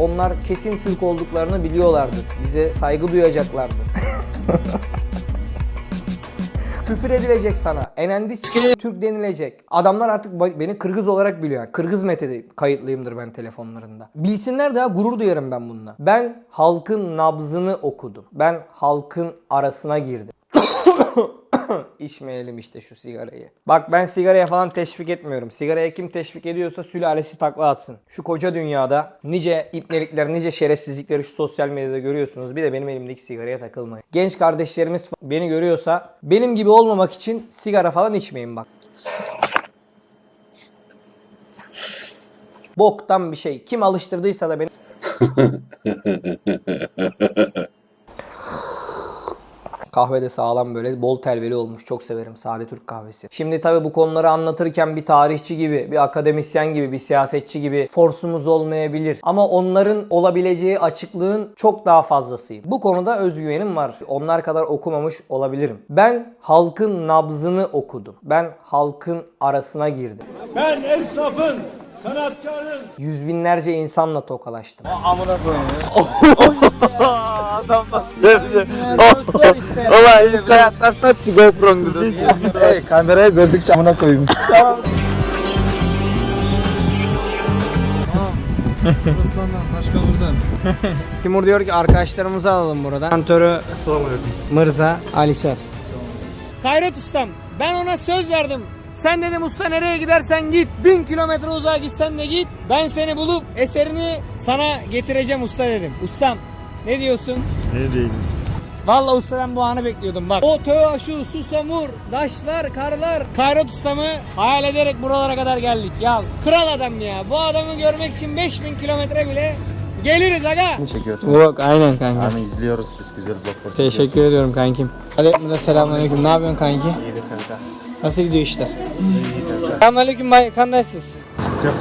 Onlar kesin Türk olduklarını biliyorlardır. Bize saygı duyacaklardır. Küfür edilecek sana. Enendi s- Türk denilecek. Adamlar artık beni Kırgız olarak biliyor. Kırgız Mete'de kayıtlıyımdır ben telefonlarında. Bilsinler de ha, gurur duyarım ben bununla. Ben halkın nabzını okudum. Ben halkın arasına girdim. İçmeyelim işte şu sigarayı. Bak ben sigaraya falan teşvik etmiyorum. Sigaraya kim teşvik ediyorsa sülalesi takla atsın. Şu koca dünyada nice ipnelikler, nice şerefsizlikleri şu sosyal medyada görüyorsunuz. Bir de benim elimdeki sigaraya takılmayın. Genç kardeşlerimiz beni görüyorsa benim gibi olmamak için sigara falan içmeyin bak. Boktan bir şey. Kim alıştırdıysa da beni Kahve de sağlam böyle bol telveli olmuş. Çok severim sade Türk kahvesi. Şimdi tabii bu konuları anlatırken bir tarihçi gibi, bir akademisyen gibi, bir siyasetçi gibi forsumuz olmayabilir. Ama onların olabileceği açıklığın çok daha fazlasıydı. Bu konuda özgüvenim var. Onlar kadar okumamış olabilirim. Ben halkın nabzını okudum. Ben halkın arasına girdim. Ben esnafın, sanatkarın, Yüz binlerce insanla tokalaştım. Ulan insan yaklaştı hepsi GoPro'nun videosu. Hey kameraya gördükçe amına koyayım. Timur diyor ki arkadaşlarımızı alalım buradan. Antörü Mırza Alişer. Kayret ustam ben ona söz verdim. Sen dedim usta nereye gidersen git. Bin kilometre uzağa gitsen de git. Ben seni bulup eserini sana getireceğim usta dedim. Ustam ne diyorsun? Ne diyeyim? Vallahi usta ben bu anı bekliyordum bak. O töğ şu susamur, daşlar, karlar. Kayrat ustamı hayal ederek buralara kadar geldik. Ya kral adam ya. Bu adamı görmek için 5000 kilometre bile geliriz aga. Ne çekiyorsun? Vlog aynen kanka. Hani izliyoruz biz güzel vloglar Teşekkür ediyorum kankim. Aleyküm selamünaleyküm. Ne yapıyorsun kanki? İyidir kanka. Nasıl gidiyor işler? Selamünaleyküm bay kandaysız. Çok.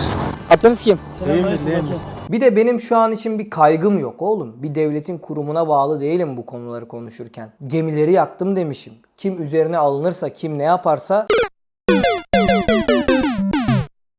Adınız kim? Değil mi değil mi? Bir de benim şu an için bir kaygım yok oğlum. Bir devletin kurumuna bağlı değilim bu konuları konuşurken. Gemileri yaktım demişim. Kim üzerine alınırsa, kim ne yaparsa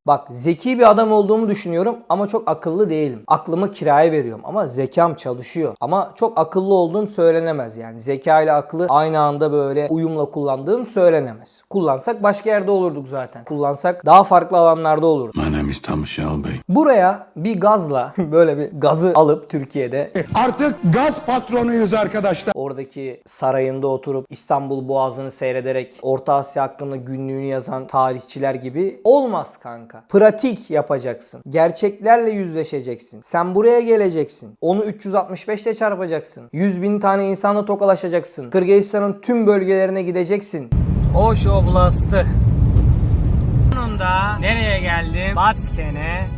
Bak zeki bir adam olduğumu düşünüyorum ama çok akıllı değilim. Aklımı kiraya veriyorum ama zekam çalışıyor. Ama çok akıllı olduğum söylenemez yani. Zeka ile aklı aynı anda böyle uyumla kullandığım söylenemez. Kullansak başka yerde olurduk zaten. Kullansak daha farklı alanlarda olurduk. My name is Thomas Shelby. Buraya bir gazla böyle bir gazı alıp Türkiye'de Artık gaz patronuyuz arkadaşlar. oradaki sarayında oturup İstanbul Boğazı'nı seyrederek Orta Asya hakkında günlüğünü yazan tarihçiler gibi olmaz kanka. Pratik yapacaksın. Gerçeklerle yüzleşeceksin. Sen buraya geleceksin. Onu 365 ile çarpacaksın. 100 bin tane insanla tokalaşacaksın. Kırgızistan'ın tüm bölgelerine gideceksin. Oş Oblastı. Sonunda nereye geldim? Batken'e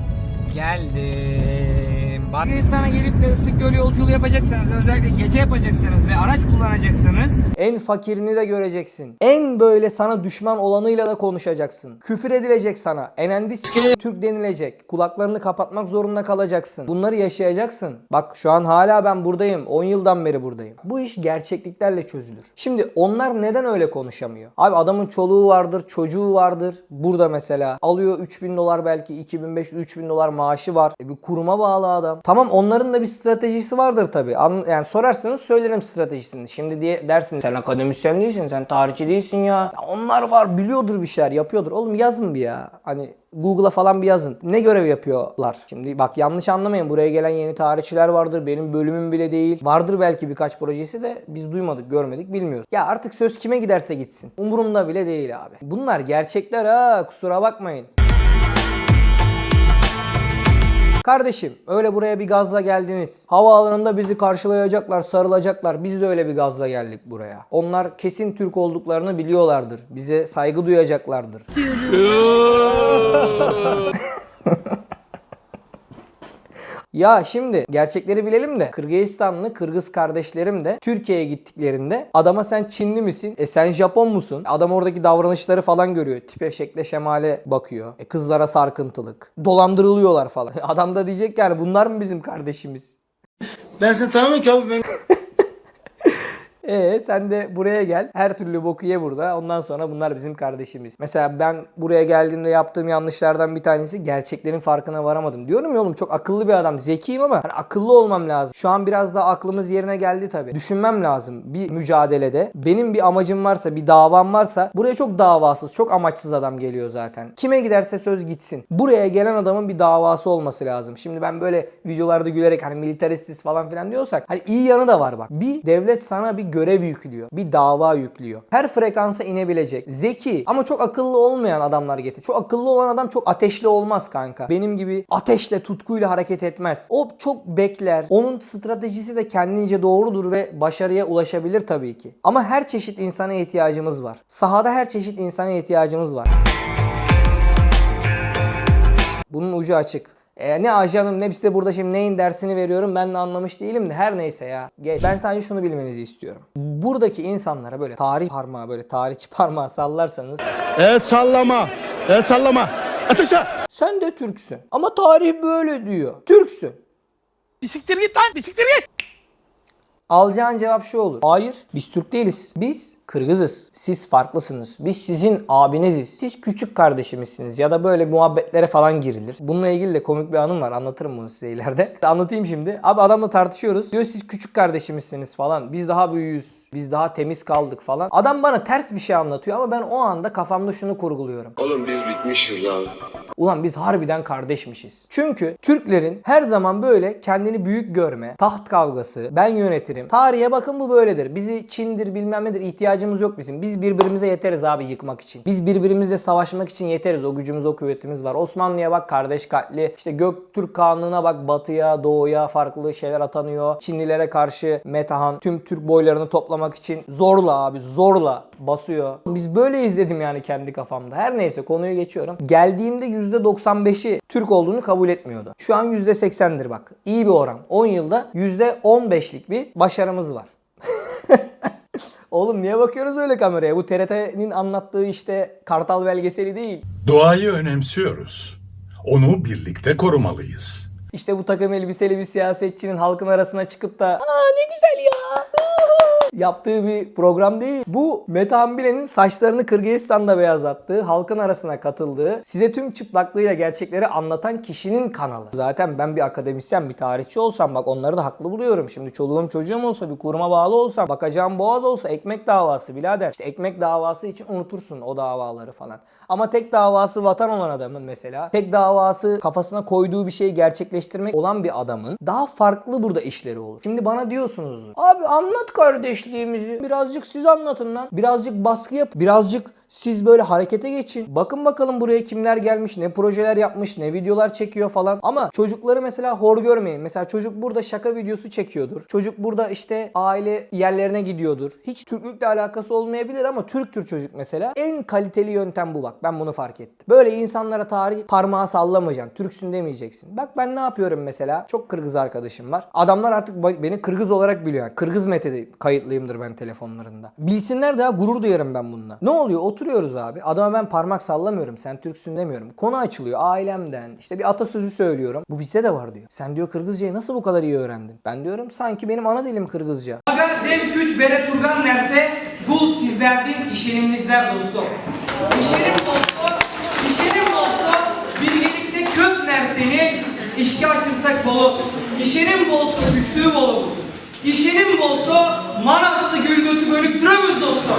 geldim. Kırgızistan'a gelip de ısık göl yolculuğu yapacaksanız özellikle gece yapacaksanız ve araç kullanacaksanız en fakirini de göreceksin. En böyle sana düşman olanıyla da konuşacaksın. Küfür edilecek sana. Enendi Türk denilecek. Kulaklarını kapatmak zorunda kalacaksın. Bunları yaşayacaksın. Bak şu an hala ben buradayım. 10 yıldan beri buradayım. Bu iş gerçekliklerle çözülür. Şimdi onlar neden öyle konuşamıyor? Abi adamın çoluğu vardır, çocuğu vardır. Burada mesela alıyor 3000 dolar belki 2500-3000 dolar maaşı var. E bir kuruma bağlı adam. Tamam onların da bir stratejisi vardır tabii. An- yani sorarsanız söylerim stratejisini. Şimdi diye dersiniz sen akademisyen değilsin, sen tarihçi değilsin ya. ya. Onlar var biliyordur bir şeyler yapıyordur. Oğlum yazın bir ya. Hani Google'a falan bir yazın. Ne görev yapıyorlar? Şimdi bak yanlış anlamayın. Buraya gelen yeni tarihçiler vardır. Benim bölümüm bile değil. Vardır belki birkaç projesi de biz duymadık, görmedik, bilmiyoruz. Ya artık söz kime giderse gitsin. Umurumda bile değil abi. Bunlar gerçekler ha. Kusura bakmayın. Kardeşim öyle buraya bir gazla geldiniz. Havaalanında bizi karşılayacaklar, sarılacaklar. Biz de öyle bir gazla geldik buraya. Onlar kesin Türk olduklarını biliyorlardır. Bize saygı duyacaklardır. Ya şimdi gerçekleri bilelim de Kırgızistanlı Kırgız kardeşlerim de Türkiye'ye gittiklerinde adama sen Çinli misin? E sen Japon musun? Adam oradaki davranışları falan görüyor. Tipe şekle şemale bakıyor. E kızlara sarkıntılık. Dolandırılıyorlar falan. Adam da diyecek yani bunlar mı bizim kardeşimiz? Ben seni tanımıyorum ki abi ben. E sen de buraya gel. Her türlü boku ye burada. Ondan sonra bunlar bizim kardeşimiz. Mesela ben buraya geldiğimde yaptığım yanlışlardan bir tanesi gerçeklerin farkına varamadım. Diyorum ya oğlum çok akıllı bir adam. Zekiyim ama hani akıllı olmam lazım. Şu an biraz daha aklımız yerine geldi tabii. Düşünmem lazım bir mücadelede. Benim bir amacım varsa, bir davam varsa buraya çok davasız, çok amaçsız adam geliyor zaten. Kime giderse söz gitsin. Buraya gelen adamın bir davası olması lazım. Şimdi ben böyle videolarda gülerek hani militaristiz falan filan diyorsak hani iyi yanı da var bak. Bir devlet sana bir görev yüklüyor. Bir dava yüklüyor. Her frekansa inebilecek. Zeki ama çok akıllı olmayan adamlar getir. Çok akıllı olan adam çok ateşli olmaz kanka. Benim gibi ateşle, tutkuyla hareket etmez. O çok bekler. Onun stratejisi de kendince doğrudur ve başarıya ulaşabilir tabii ki. Ama her çeşit insana ihtiyacımız var. Sahada her çeşit insana ihtiyacımız var. Bunun ucu açık. E, ne ajanım ne size burada şimdi neyin dersini veriyorum ben de anlamış değilim de her neyse ya. Geç. Ben sadece şunu bilmenizi istiyorum. Buradaki insanlara böyle tarih parmağı böyle tarihçi parmağı sallarsanız El sallama. El sallama. Ateşe. sen de Türksün. Ama tarih böyle diyor. Türksün. Bisiktir git lan bisiktir git. Alacağın cevap şu olur. Hayır biz Türk değiliz. Biz Kırgızız. Siz farklısınız. Biz sizin abiniziz. Siz küçük kardeşimizsiniz ya da böyle muhabbetlere falan girilir. Bununla ilgili de komik bir anım var. Anlatırım bunu size ileride. Anlatayım şimdi. Abi adamla tartışıyoruz. Diyor siz küçük kardeşimizsiniz falan. Biz daha büyüğüz. Biz daha temiz kaldık falan. Adam bana ters bir şey anlatıyor ama ben o anda kafamda şunu kurguluyorum. Oğlum biz bitmişiz lan. Ulan biz harbiden kardeşmişiz. Çünkü Türklerin her zaman böyle kendini büyük görme, taht kavgası, ben yönetirim. Tarihe bakın bu böyledir. Bizi Çin'dir bilmem nedir ihtiyacımız yok bizim. Biz birbirimize yeteriz abi yıkmak için. Biz birbirimizle savaşmak için yeteriz. O gücümüz o kuvvetimiz var. Osmanlı'ya bak kardeş katli. İşte Göktürk Kanlığı'na bak batıya, doğuya farklı şeyler atanıyor. Çinlilere karşı Metahan tüm Türk boylarını toplamak için zorla abi zorla basıyor. Biz böyle izledim yani kendi kafamda. Her neyse konuyu geçiyorum. Geldiğimde %95'i Türk olduğunu kabul etmiyordu. Şu an %80'dir bak. İyi bir oran. 10 yılda %15'lik bir başarımız var. Oğlum niye bakıyoruz öyle kameraya? Bu TRT'nin anlattığı işte Kartal belgeseli değil. Doğayı önemsiyoruz. Onu birlikte korumalıyız. İşte bu takım elbiseli bir siyasetçinin halkın arasına çıkıp da aa ne güzel ya yaptığı bir program değil. Bu Mete Hambile'nin saçlarını Kırgızistan'da beyazlattığı, halkın arasına katıldığı, size tüm çıplaklığıyla gerçekleri anlatan kişinin kanalı. Zaten ben bir akademisyen, bir tarihçi olsam bak onları da haklı buluyorum. Şimdi çoluğum çocuğum olsa, bir kuruma bağlı olsam, bakacağım boğaz olsa ekmek davası birader. İşte ekmek davası için unutursun o davaları falan. Ama tek davası vatan olan adamın mesela, tek davası kafasına koyduğu bir şeyi gerçekleştirmek olan bir adamın daha farklı burada işleri olur. Şimdi bana diyorsunuz, abi anlat kardeşliğimizi. Birazcık siz anlatın lan. Birazcık baskı yap. Birazcık siz böyle harekete geçin. Bakın bakalım buraya kimler gelmiş, ne projeler yapmış, ne videolar çekiyor falan. Ama çocukları mesela hor görmeyin. Mesela çocuk burada şaka videosu çekiyordur. Çocuk burada işte aile yerlerine gidiyordur. Hiç Türklükle alakası olmayabilir ama Türktür çocuk mesela. En kaliteli yöntem bu bak. Ben bunu fark ettim. Böyle insanlara tarih parmağı sallamayacaksın. Türksün demeyeceksin. Bak ben ne yapıyorum mesela? Çok Kırgız arkadaşım var. Adamlar artık beni Kırgız olarak biliyor. Kırgız Mete'de kayıtlıyımdır ben telefonlarında. Bilsinler de ha, gurur duyarım ben bununla. Ne oluyor? Oturuyoruz abi. Adama ben parmak sallamıyorum. Sen Türksün demiyorum. Konu açılıyor. Ailemden. işte bir atasözü söylüyorum. Bu bizde de var diyor. Sen diyor Kırgızcayı nasıl bu kadar iyi öğrendin? Ben diyorum sanki benim ana dilim Kırgızca. Aga dem güç bere turgan derse bul sizlerden işenimizler dostum. İşenim dostum, işenim dostum, birlikte kökler seni, işki açırsak bolu. İşenim bolsa güçlüğü bolumuz. İşenim bolsa manaslı gül götü bölüktüremez dostum.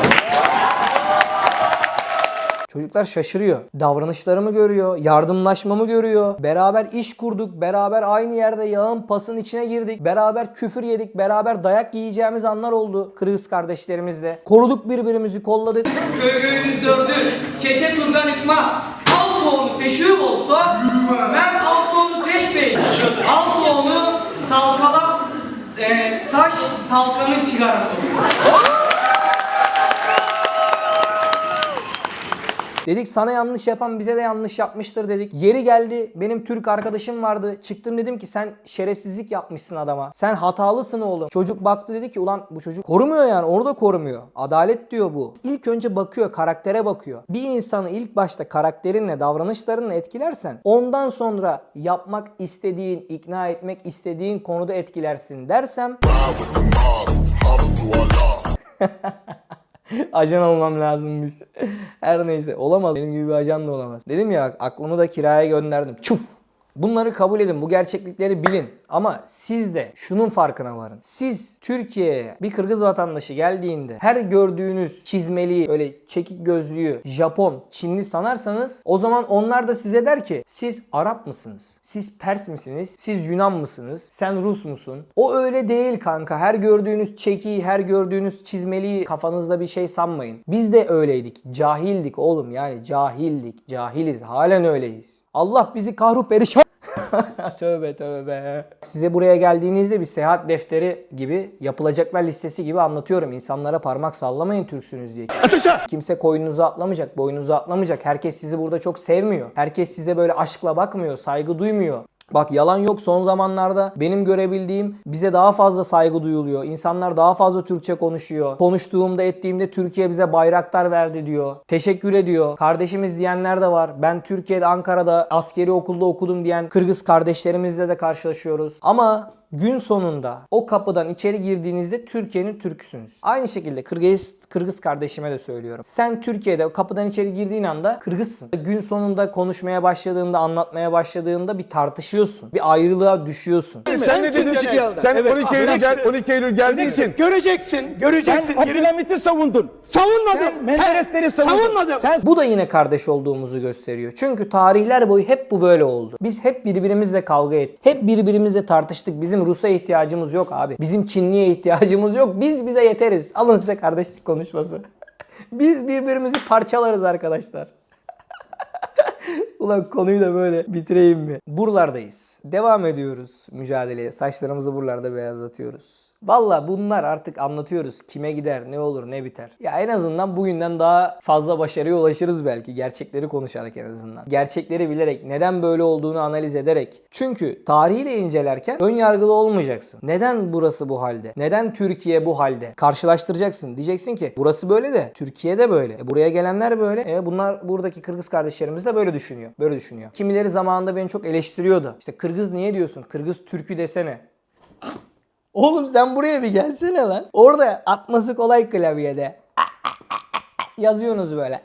Çocuklar şaşırıyor. Davranışlarımı görüyor, yardımlaşmamı görüyor. Beraber iş kurduk, beraber aynı yerde yağın pasın içine girdik. Beraber küfür yedik, beraber dayak yiyeceğimiz anlar oldu Kırgız kardeşlerimizle. Koruduk birbirimizi, kolladık. Köy köyümüz dördü, çeçe turgan ikma. Altoğunu teşhür olsa, ben Altoğunu teşbey. Altoğunu talkalap, e, taş talkanı çıkarım Dedik sana yanlış yapan bize de yanlış yapmıştır dedik. Yeri geldi benim Türk arkadaşım vardı. Çıktım dedim ki sen şerefsizlik yapmışsın adama. Sen hatalısın oğlum. Çocuk baktı dedi ki ulan bu çocuk korumuyor yani onu da korumuyor. Adalet diyor bu. İlk önce bakıyor karaktere bakıyor. Bir insanı ilk başta karakterinle davranışlarınla etkilersen ondan sonra yapmak istediğin, ikna etmek istediğin konuda etkilersin dersem ajan olmam lazımmış. Her neyse olamaz. Benim gibi bir ajan da olamaz. Dedim ya aklımı da kiraya gönderdim. Çuf. Bunları kabul edin. Bu gerçeklikleri bilin. Ama siz de şunun farkına varın. Siz Türkiye'ye bir Kırgız vatandaşı geldiğinde her gördüğünüz çizmeliği, öyle çekik gözlüğü, Japon, Çinli sanarsanız o zaman onlar da size der ki siz Arap mısınız? Siz Pers misiniz? Siz Yunan mısınız? Sen Rus musun? O öyle değil kanka. Her gördüğünüz çekiyi, her gördüğünüz çizmeliği kafanızda bir şey sanmayın. Biz de öyleydik. Cahildik oğlum yani cahildik. Cahiliz. Halen öyleyiz. Allah bizi kahru perişan tövbe tövbe. Size buraya geldiğinizde bir seyahat defteri gibi yapılacaklar listesi gibi anlatıyorum. İnsanlara parmak sallamayın Türksünüz diye. Ateşe! Kimse koynunuza atlamayacak, boynunuza atlamayacak. Herkes sizi burada çok sevmiyor. Herkes size böyle aşkla bakmıyor, saygı duymuyor. Bak yalan yok son zamanlarda benim görebildiğim bize daha fazla saygı duyuluyor. İnsanlar daha fazla Türkçe konuşuyor. Konuştuğumda ettiğimde Türkiye bize bayraktar verdi diyor. Teşekkür ediyor. Kardeşimiz diyenler de var. Ben Türkiye'de Ankara'da askeri okulda okudum diyen Kırgız kardeşlerimizle de karşılaşıyoruz. Ama gün sonunda o kapıdan içeri girdiğinizde Türkiye'nin Türküsünüz. Aynı şekilde Kırgız, Kırgız kardeşime de söylüyorum. Sen Türkiye'de o kapıdan içeri girdiğin anda Kırgızsın. Gün sonunda konuşmaya başladığında, anlatmaya başladığında bir tartışıyorsun. Bir ayrılığa düşüyorsun. Sen ne dedin? Sen 12 Eylül, gel, 12 Eylül geldiğin için Göreceksin, göreceksin. Sen Abdülhamit'i savundun. Savunmadım. Sen Menderesleri savundun. Savunmadım. Sen Bu da yine kardeş olduğumuzu gösteriyor. Çünkü tarihler boyu hep bu böyle oldu. Biz hep birbirimizle kavga ettik. Hep birbirimizle tartıştık. Bizim Rus'a ihtiyacımız yok abi. Bizim Çinli'ye ihtiyacımız yok. Biz bize yeteriz. Alın size kardeşlik konuşması. Biz birbirimizi parçalarız arkadaşlar. Ulan konuyu da böyle bitireyim mi? Buralardayız. Devam ediyoruz mücadeleye. Saçlarımızı buralarda beyazlatıyoruz. Valla bunlar artık anlatıyoruz. Kime gider, ne olur, ne biter. Ya en azından bugünden daha fazla başarıya ulaşırız belki. Gerçekleri konuşarak en azından. Gerçekleri bilerek, neden böyle olduğunu analiz ederek. Çünkü tarihi de incelerken ön yargılı olmayacaksın. Neden burası bu halde? Neden Türkiye bu halde? Karşılaştıracaksın. Diyeceksin ki burası böyle de Türkiye'de böyle. E, buraya gelenler böyle. E, bunlar buradaki Kırgız kardeşlerimiz de böyle düşünüyor. Böyle düşünüyor. Kimileri zamanında beni çok eleştiriyordu. İşte Kırgız niye diyorsun? Kırgız Türkü desene. Oğlum sen buraya bir gelsene lan. Orada atması kolay klavyede. Yazıyorsunuz böyle.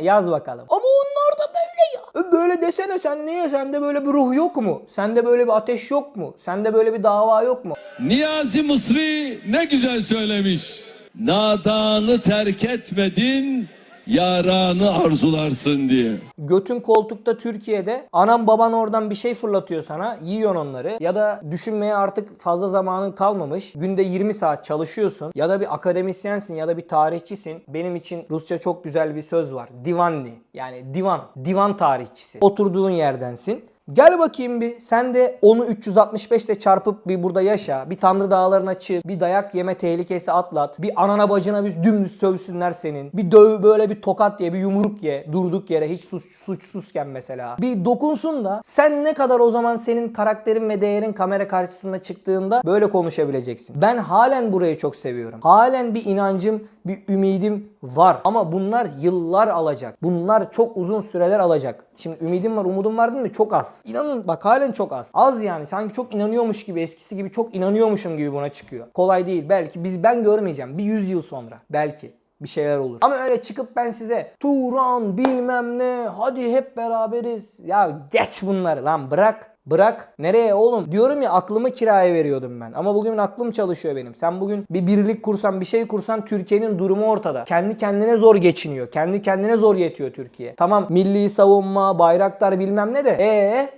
Yaz bakalım. Ama onlar da böyle ya. E Böyle desene sen niye? Sende böyle bir ruh yok mu? Sende böyle bir ateş yok mu? Sende böyle bir dava yok mu? Niyazi Mısri ne güzel söylemiş. Nadanı terk etmedin, yaranı arzularsın diye. Götün koltukta Türkiye'de anan baban oradan bir şey fırlatıyor sana yiyorsun onları. Ya da düşünmeye artık fazla zamanın kalmamış günde 20 saat çalışıyorsun. Ya da bir akademisyensin ya da bir tarihçisin. Benim için Rusça çok güzel bir söz var. Divanli yani divan divan tarihçisi. Oturduğun yerdensin Gel bakayım bir sen de onu 365 ile çarpıp bir burada yaşa. Bir Tanrı dağlarına çık. Bir dayak yeme tehlikesi atlat. Bir anana bacına bir dümdüz sövsünler senin. Bir döv böyle bir tokat ye bir yumruk ye. Durduk yere hiç suç, suçsuzken mesela. Bir dokunsun da sen ne kadar o zaman senin karakterin ve değerin kamera karşısında çıktığında böyle konuşabileceksin. Ben halen burayı çok seviyorum. Halen bir inancım, bir ümidim var. Ama bunlar yıllar alacak. Bunlar çok uzun süreler alacak. Şimdi ümidim var, umudum var değil mi? Çok az. İnanın bak halen çok az. Az yani. Sanki çok inanıyormuş gibi, eskisi gibi çok inanıyormuşum gibi buna çıkıyor. Kolay değil. Belki biz ben görmeyeceğim. Bir 100 yıl sonra. Belki bir şeyler olur. Ama öyle çıkıp ben size Turan bilmem ne hadi hep beraberiz. Ya geç bunları lan bırak. Bırak. Nereye oğlum? Diyorum ya aklımı kiraya veriyordum ben. Ama bugün aklım çalışıyor benim. Sen bugün bir birlik kursan, bir şey kursan Türkiye'nin durumu ortada. Kendi kendine zor geçiniyor. Kendi kendine zor yetiyor Türkiye. Tamam milli savunma, bayraktar bilmem ne de. Ee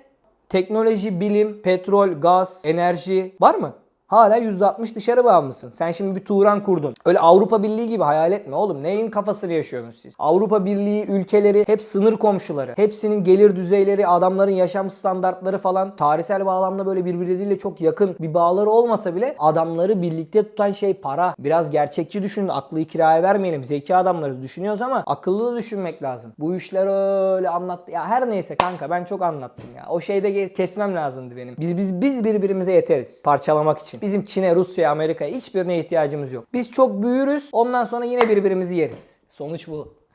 teknoloji, bilim, petrol, gaz, enerji var mı? Hala %60 dışarı bağımlısın. Sen şimdi bir Turan kurdun. Öyle Avrupa Birliği gibi hayal etme oğlum. Neyin kafasını yaşıyorsunuz siz? Avrupa Birliği ülkeleri hep sınır komşuları. Hepsinin gelir düzeyleri, adamların yaşam standartları falan tarihsel bağlamda böyle birbirleriyle çok yakın bir bağları olmasa bile adamları birlikte tutan şey para. Biraz gerçekçi düşünün. Aklı kiraya vermeyelim. Zeki adamlarız düşünüyoruz ama akıllı da düşünmek lazım. Bu işler öyle anlattı. Ya her neyse kanka ben çok anlattım ya. O şeyde kesmem lazımdı benim. Biz biz biz birbirimize yeteriz parçalamak için. Bizim Çin'e, Rusya'ya, Amerika'ya hiçbirine ihtiyacımız yok. Biz çok büyürüz. Ondan sonra yine birbirimizi yeriz. Sonuç bu.